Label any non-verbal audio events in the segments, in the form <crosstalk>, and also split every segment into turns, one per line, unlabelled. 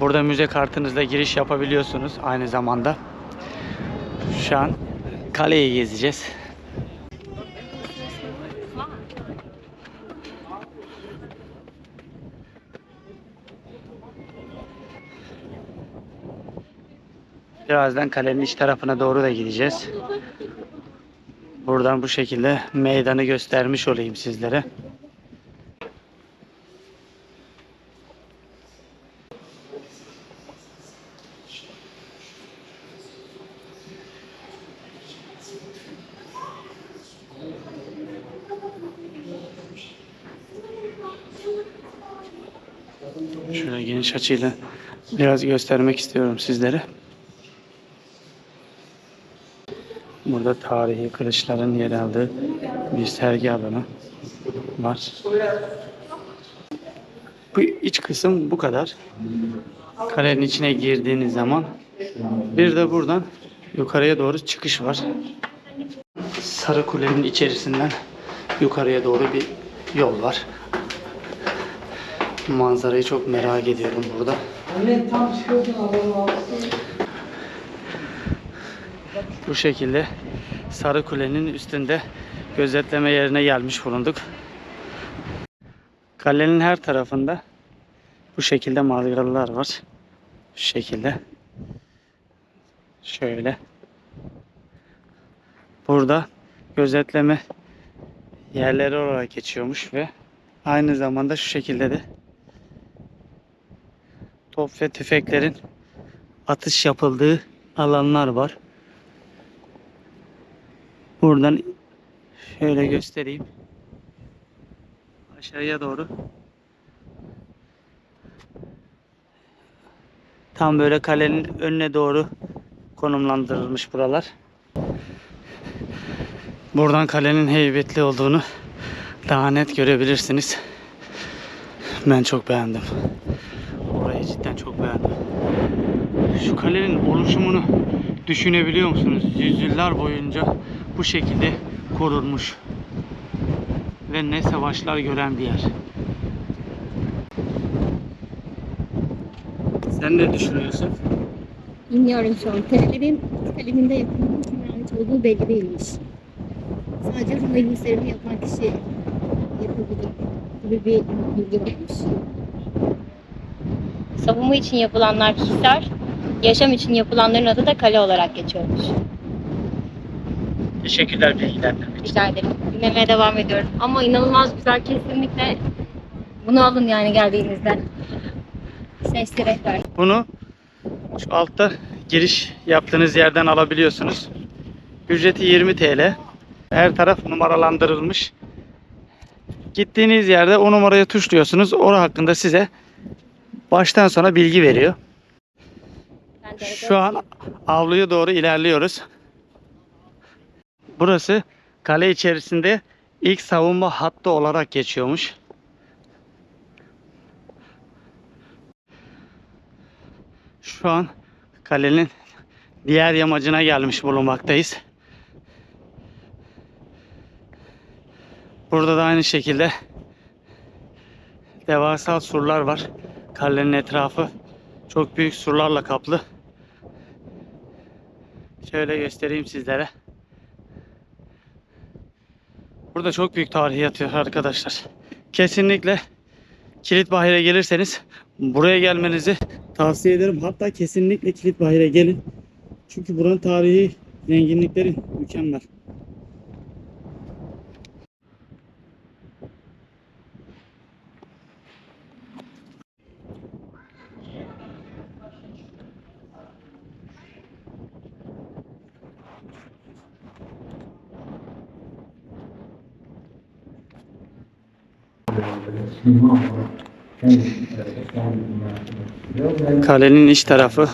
Burada müze kartınızla giriş yapabiliyorsunuz aynı zamanda. Şu an kaleyi gezeceğiz. Birazdan kalenin iç tarafına doğru da gideceğiz. Buradan bu şekilde meydanı göstermiş olayım sizlere. Şöyle geniş açıyla biraz göstermek istiyorum sizlere. Burada tarihi kılıçların yer aldığı bir sergi alanı var. Bu iç kısım bu kadar. Kalenin içine girdiğiniz zaman bir de buradan yukarıya doğru çıkış var. Sarı Kule'nin içerisinden yukarıya doğru bir yol var. Manzarayı çok merak ediyorum burada. Bu şekilde Sarı Kule'nin üstünde gözetleme yerine gelmiş bulunduk. Kalenin her tarafında bu şekilde manzaralar var. Şu şekilde. Şöyle. Burada gözetleme yerleri olarak geçiyormuş ve aynı zamanda şu şekilde de top tüfeklerin atış yapıldığı alanlar var. Buradan şöyle göstereyim. Aşağıya doğru. Tam böyle kalenin önüne doğru konumlandırılmış buralar. Buradan kalenin heybetli olduğunu daha net görebilirsiniz. Ben çok beğendim. Orayı cidden çok beğendim. Şu kalenin oluşumunu düşünebiliyor musunuz? Yüzyıllar boyunca bu şekilde korunmuş. Ve ne savaşlar gören bir yer. Sen ne düşünüyorsun?
Bilmiyorum şu an. Kalelerin kaleminde yapımının kime olduğu belli değilmiş. Sadece Rumeli eserini yapan kişi yapabilir gibi bir bilgi varmış.
Savunma için yapılanlar hisar, yaşam için yapılanların adı da kale olarak geçiyormuş.
Teşekkürler bilgilendirmek için.
Rica ederim. Dinlemeye devam ediyorum. Ama inanılmaz güzel kesinlikle. Bunu alın yani geldiğinizde. Sesli rehber.
Bunu şu altta giriş yaptığınız yerden alabiliyorsunuz. Ücreti 20 TL. Her taraf numaralandırılmış. Gittiğiniz yerde o numaraya tuşluyorsunuz. Ora hakkında size baştan sona bilgi veriyor. Şu an avluya doğru ilerliyoruz. Burası kale içerisinde ilk savunma hattı olarak geçiyormuş. Şu an kalenin diğer yamacına gelmiş bulunmaktayız. Burada da aynı şekilde devasa surlar var. Kalenin etrafı çok büyük surlarla kaplı. Şöyle göstereyim sizlere. Burada çok büyük tarih yatıyor arkadaşlar. Kesinlikle Kilitbahir'e gelirseniz buraya gelmenizi tavsiye ederim. Hatta kesinlikle Kilitbahir'e gelin. Çünkü buranın tarihi zenginlikleri mükemmel. Kalenin iç tarafı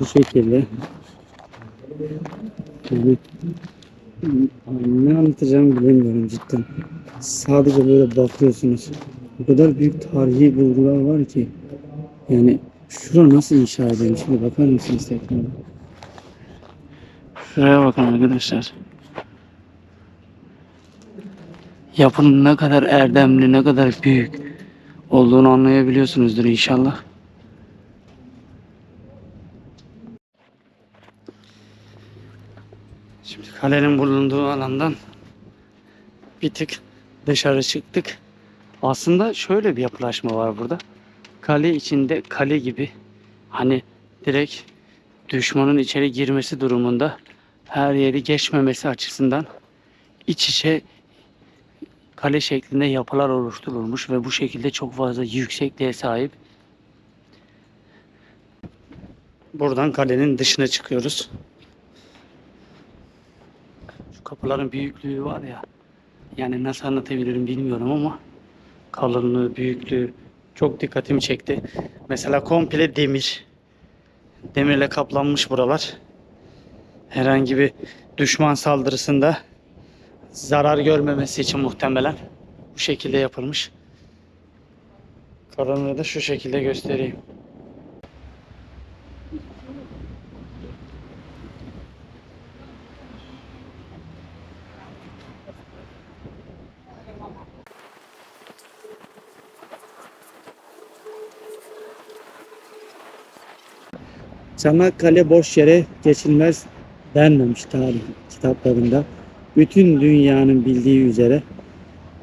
bu şekilde. Ne anlatacağımı bilemiyorum cidden. Sadece böyle bakıyorsunuz. O kadar büyük tarihi bulgular var ki. Yani şura nasıl inşa edilmiş? Şimdi bakar mısınız tekrar? Şuraya bakın arkadaşlar yapının ne kadar erdemli, ne kadar büyük olduğunu anlayabiliyorsunuzdur inşallah. Şimdi kalenin bulunduğu alandan bir tık dışarı çıktık. Aslında şöyle bir yapılaşma var burada. Kale içinde kale gibi hani direkt düşmanın içeri girmesi durumunda her yeri geçmemesi açısından iç içe kale şeklinde yapılar oluşturulmuş ve bu şekilde çok fazla yüksekliğe sahip. Buradan kalenin dışına çıkıyoruz. Şu kapıların büyüklüğü var ya. Yani nasıl anlatabilirim bilmiyorum ama kalınlığı, büyüklüğü çok dikkatimi çekti. Mesela komple demir. Demirle kaplanmış buralar. Herhangi bir düşman saldırısında zarar görmemesi için muhtemelen bu şekilde yapılmış. Karanlığı da şu şekilde göstereyim. Çanakkale boş yere geçilmez denmemiş tarih kitaplarında. Bütün dünyanın bildiği üzere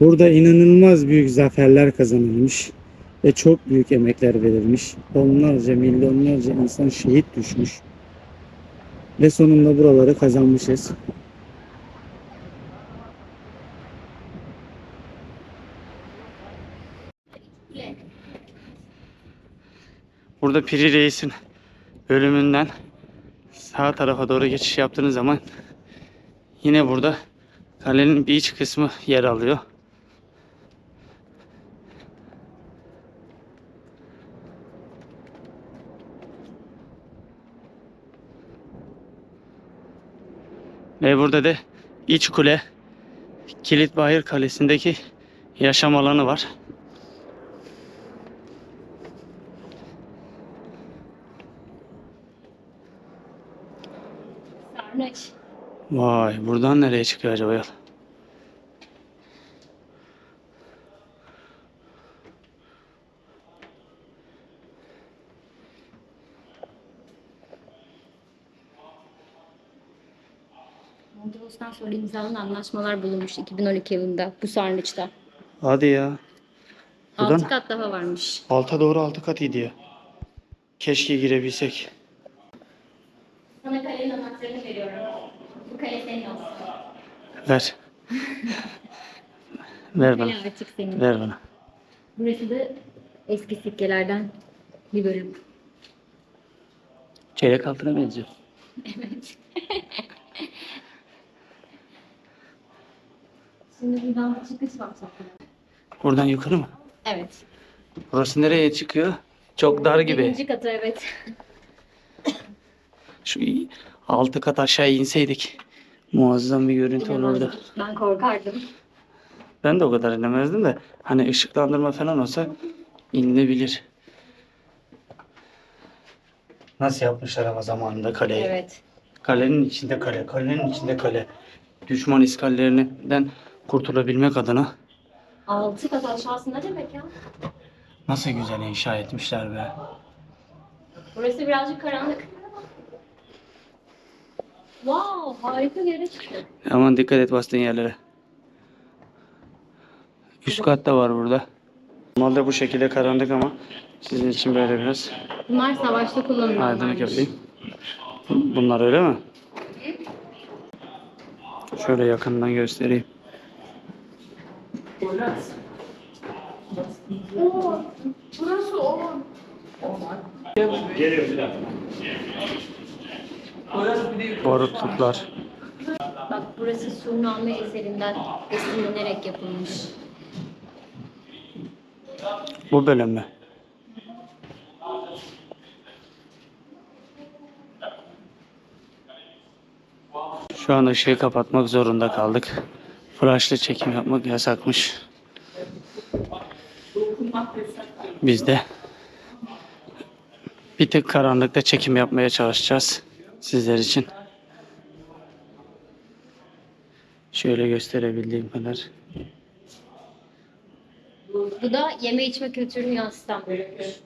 burada inanılmaz büyük zaferler kazanılmış ve çok büyük emekler verilmiş. Onlarca, milyonlarca insan şehit düşmüş. Ve sonunda buraları kazanmışız. Burada Piri Reis'in bölümünden sağ tarafa doğru geçiş yaptığınız zaman yine burada kalenin bir iç kısmı yer alıyor. Ve burada da iç kule Kilitbahir Kalesi'ndeki yaşam alanı var. Vay buradan nereye çıkıyor acaba yol?
Mondros'tan sonra imzalanan anlaşmalar bulunmuş 2012 yılında bu sarnıçta.
Hadi ya. Buradan-
Altı kat daha varmış.
Alta doğru altı kat iyi diyor. Keşke girebilsek.
Sana. Bu kale senin olsun.
Ver. Ver bana.
Açık senin.
Ver bana.
Burası da eski sikkelerden bir bölüm.
Çeyrek altına benziyor.
Evet. <laughs> Şimdi bir çıkış var sakın.
Buradan yukarı mı?
Evet.
Burası nereye çıkıyor? Çok dar gibi.
Birinci katı evet.
Şu altı kat aşağı inseydik. Muazzam bir görüntü olurdu.
Ben korkardım.
Ben de o kadar inemezdim de hani ışıklandırma falan olsa inilebilir. Nasıl yapmışlar ama zamanında kaleyi?
Evet.
Kalenin içinde kale, kalenin içinde kale. Düşman iskallerinden kurtulabilmek adına
Altı kat aşağısı ne demek ya?
nasıl güzel inşa etmişler be.
Burası birazcık karanlık. Wow, harika bir yere çıkıyor.
Aman dikkat et bastığın yerlere. Üst kat da var burada. Normalde bu şekilde karanlık ama sizin için böyle biraz
Bunlar savaşta
aydınlık
kullanılanlarmış.
yapayım. Bunlar öyle mi? Şöyle yakından göstereyim. Borutluklar.
Bak burası Surname eserinden esinlenerek yapılmış.
Bu bölüm mü? Şu an ışığı kapatmak zorunda kaldık. Flashlı çekim yapmak yasakmış. Biz de bir tık karanlıkta çekim yapmaya çalışacağız sizler için. Şöyle gösterebildiğim kadar.
Bu da yeme içme kültürünü yansıtan bölümdür.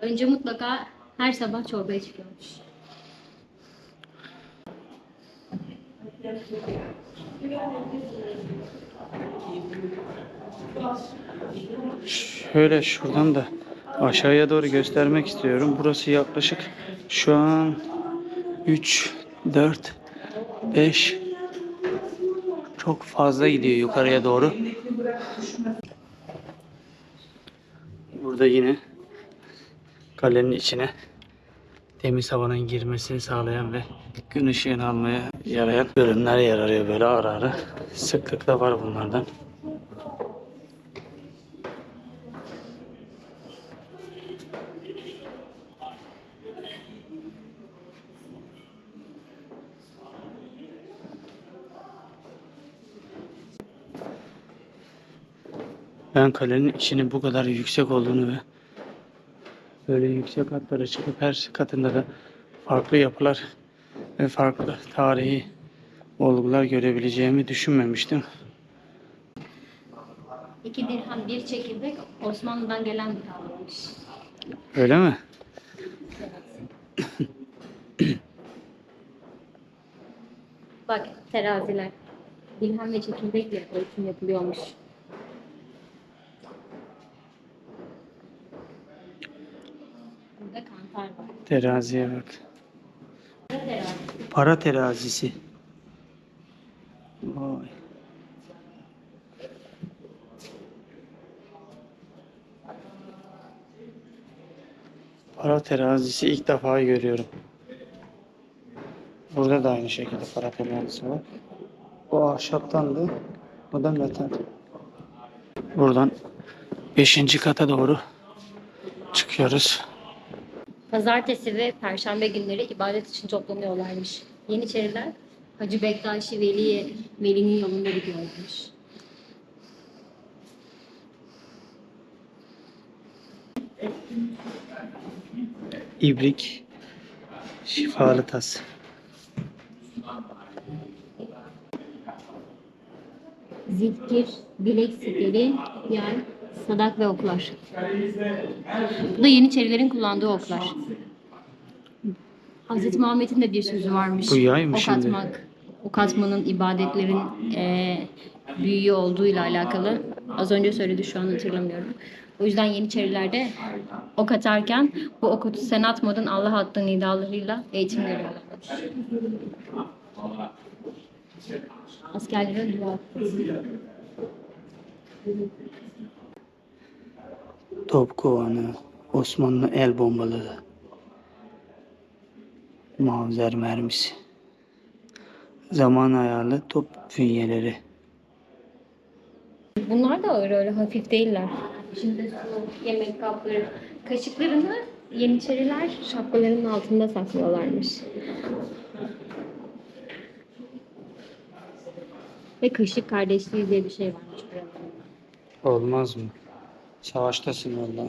Önce mutlaka her sabah çorbaya çıkıyormuş.
Şöyle şuradan da aşağıya doğru göstermek istiyorum. Burası yaklaşık şu an 3, 4, 5 çok fazla gidiyor yukarıya doğru. Burada yine kalenin içine temiz havanın girmesini sağlayan ve gün ışığını almaya yarayan bölümler yer arıyor böyle ara ara. Sıklıkla var bunlardan. Ben kalenin içinin bu kadar yüksek olduğunu ve böyle yüksek katlara çıkıp her katında da farklı yapılar ve farklı tarihi olgular görebileceğimi düşünmemiştim.
İki dirhem bir çekirdek Osmanlı'dan gelen bir tavırmış.
Öyle mi?
Bak teraziler. Dirhem ve çekirdekle ölçüm yapılıyormuş. Burada kantar var.
Teraziye bak. Para terazisi. Vay. Para terazisi ilk defa görüyorum. Burada da aynı şekilde para terazisi var. Bu ahşaptandı. Bu da metal. Buradan 5. kata doğru çıkıyoruz.
Pazartesi ve Perşembe günleri ibadet için toplanıyorlarmış. Yeniçeriler Hacı Bektaşi Veli'ye, Veli'nin yolunda gidiyorlarmış.
İbrik şifalı tas.
Zikir, bilek sikeri, yay, sadak ve oklar. Bu da Yeniçerilerin kullandığı oklar. Hazreti Muhammed'in de bir sözü varmış.
Bu yay mı
ok
şimdi?
atmak, ok atmanın ibadetlerin eee büyüğü olduğuyla alakalı. Az önce söyledi şu an hatırlamıyorum. O yüzden Yeniçeriler de ok atarken bu oku sen atmadın Allah attığın nidalarıyla eğitim veriyorlarmış. Askerlere dua.
Top kovanı, Osmanlı el bombaları, Mavzer mermisi, zaman ayarlı top fünyeleri.
Bunlar da öyle öyle hafif değiller. Şimdi su, yemek kapları, kaşıklarını Yeniçeriler şapkalarının altında saklıyorlarmış. Ve kaşık kardeşliği diye bir şey varmış burada.
Olmaz mı? Savaştasın valla.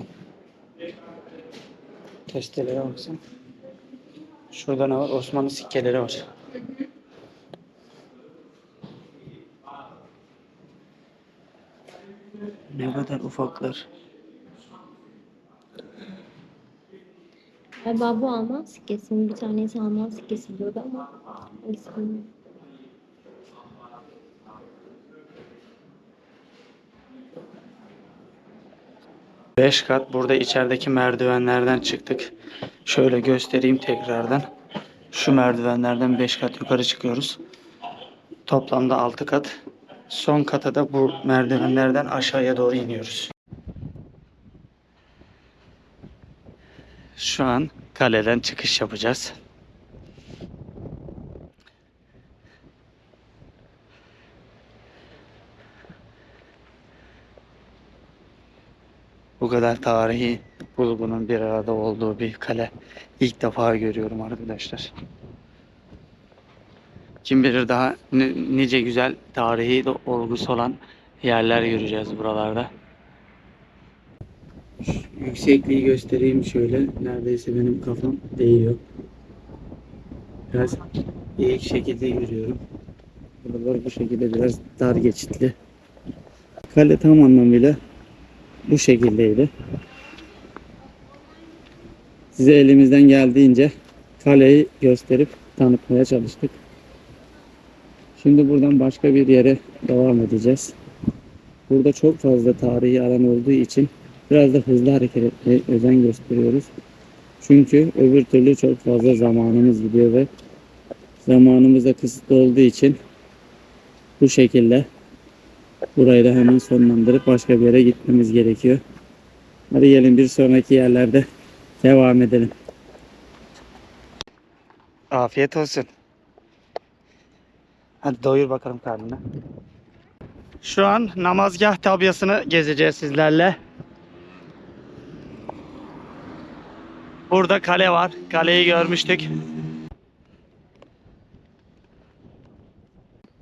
Testelere baksana. Şurada ne var? Osmanlı sikkeleri var. Ne kadar ufaklar.
Galiba bu Alman sikkesi. Bir tanesi Alman sikkesi diyordu ama hangisi.
Beş kat burada içerideki merdivenlerden çıktık. Şöyle göstereyim tekrardan. Şu merdivenlerden 5 kat yukarı çıkıyoruz. Toplamda 6 kat. Son kata da bu merdivenlerden aşağıya doğru iniyoruz. Şu an kaleden çıkış yapacağız. Bu kadar tarihi bulgunun bir arada olduğu bir kale ilk defa görüyorum arkadaşlar. Kim bilir daha ni- nice güzel tarihi de olgusu olan yerler göreceğiz buralarda. Şu Yüksekliği göstereyim şöyle. Neredeyse benim kafam değiyor. Biraz eğik şekilde yürüyorum. Buralar bu şekilde biraz dar geçitli. Kale tam anlamıyla bu şekildeydi. Size elimizden geldiğince kaleyi gösterip tanıtmaya çalıştık. Şimdi buradan başka bir yere devam edeceğiz. Burada çok fazla tarihi alan olduğu için biraz da hızlı hareket etmeye özen gösteriyoruz. Çünkü öbür türlü çok fazla zamanımız gidiyor ve zamanımız da kısıtlı olduğu için bu şekilde burayı da hemen sonlandırıp başka bir yere gitmemiz gerekiyor. Hadi gelin bir sonraki yerlerde devam edelim. Afiyet olsun. Hadi doyur bakalım karnını. Şu an namazgah tabyasını gezeceğiz sizlerle. Burada kale var. Kaleyi görmüştük.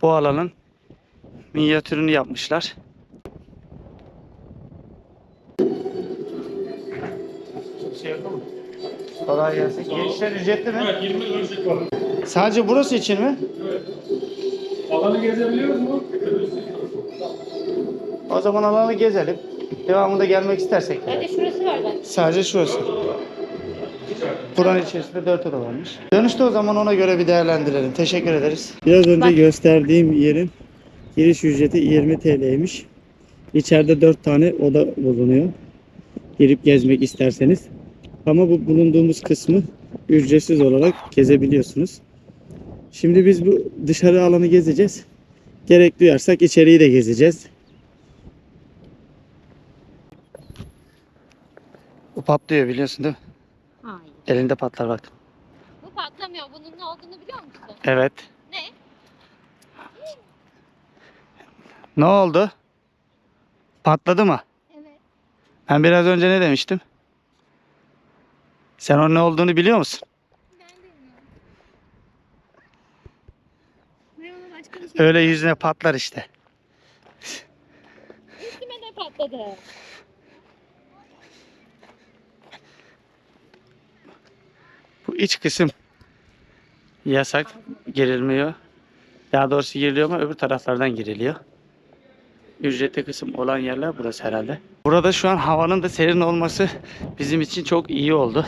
Bu alanın minyatürünü yapmışlar. Kolay gelsin. Girişler ücretli mi?
Evet 20 ölçek var.
Sadece burası için mi?
Alanı gezebiliyoruz mu?
O zaman alanı gezelim. Devamında gelmek istersek.
Hadi şurası var zaten.
Sadece şurası. Buranın içerisinde 4 oda varmış. Dönüşte o zaman ona göre bir değerlendirelim. Teşekkür ederiz. Biraz önce
Bak.
gösterdiğim yerin giriş ücreti 20 TL'ymiş. İçeride 4 tane oda bulunuyor. Girip gezmek isterseniz. Ama bu bulunduğumuz kısmı ücretsiz olarak gezebiliyorsunuz. Şimdi biz bu dışarı alanı gezeceğiz. Gerek duyarsak içeriği de gezeceğiz. Bu patlıyor biliyorsun değil mi?
Hayır.
Elinde patlar bak.
Bu patlamıyor. Bunun ne olduğunu biliyor musun?
Evet.
Ne?
Oldu? Patladı mı?
Evet.
Ben biraz önce ne demiştim? Sen onun ne olduğunu biliyor musun?
Ben de bilmiyorum. Ben ona başka bir şey
Öyle yüzüne patlar işte.
Üstüme de patladı.
Bu iç kısım yasak. Girilmiyor. Daha doğrusu giriliyor ama öbür taraflardan giriliyor. Ücretli kısım olan yerler burası herhalde. Burada şu an havanın da serin olması bizim için çok iyi oldu.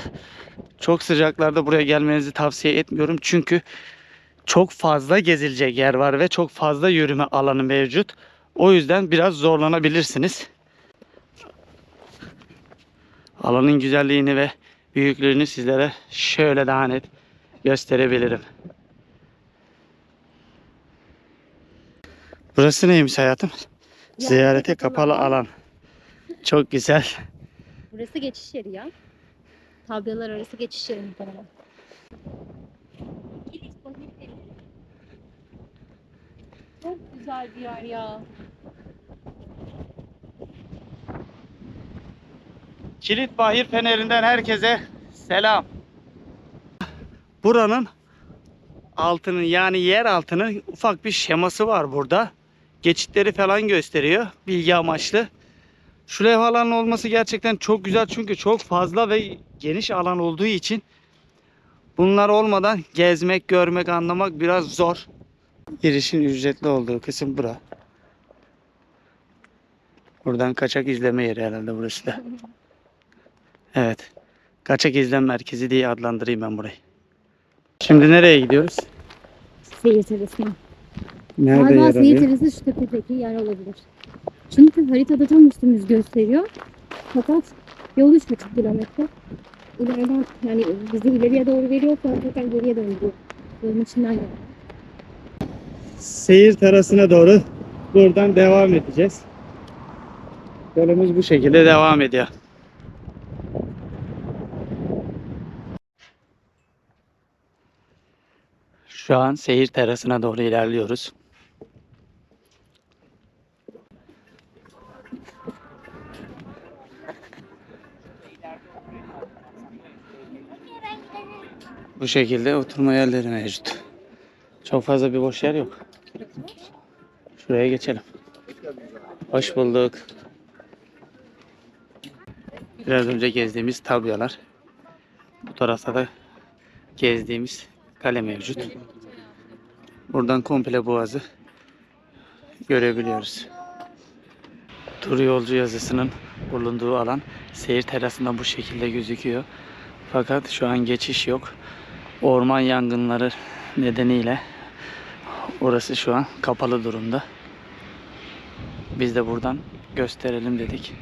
Çok sıcaklarda buraya gelmenizi tavsiye etmiyorum. Çünkü çok fazla gezilecek yer var ve çok fazla yürüme alanı mevcut. O yüzden biraz zorlanabilirsiniz. Alanın güzelliğini ve büyüklüğünü sizlere şöyle daha net gösterebilirim. Burası neymiş hayatım? Ziyarete kapalı alan. Çok güzel.
Burası geçiş yeri ya. Tabyalar arası geçiş yeri muhtemelen. Çok güzel bir yer ya.
Kilit Bahir Feneri'nden herkese selam. Buranın altının yani yer altının ufak bir şeması var burada. Geçitleri falan gösteriyor bilgi amaçlı. Şu levhaların olması gerçekten çok güzel çünkü çok fazla ve geniş alan olduğu için bunlar olmadan gezmek, görmek, anlamak biraz zor. Girişin ücretli olduğu kısım bura. Buradan kaçak izleme yeri herhalde burası da. Evet. Kaçak izlem merkezi diye adlandırayım ben burayı. Şimdi nereye gidiyoruz?
Seyir terasına.
Nerede
Galiba
yer alıyor?
terası şu tepedeki yer olabilir. Çünkü haritada tam üstümüz gösteriyor. Fakat yol 3,5 kilometre. İleriden yani bizi ileriye doğru veriyor sonra tekrar geriye döndürüyor. Yolun içinden geliyor.
Seyir terasına doğru buradan devam edeceğiz. Yolumuz bu şekilde devam ediyor. Şu an seyir terasına doğru ilerliyoruz. Bu şekilde oturma yerleri mevcut. Çok fazla bir boş yer yok. Şuraya geçelim. Hoş bulduk. Biraz önce gezdiğimiz tabyalar. Bu tarafta da gezdiğimiz kale mevcut. Buradan komple boğazı görebiliyoruz. Tur yolcu yazısının bulunduğu alan seyir terasından bu şekilde gözüküyor. Fakat şu an geçiş yok. Orman yangınları nedeniyle Orası şu an kapalı durumda. Biz de buradan gösterelim dedik.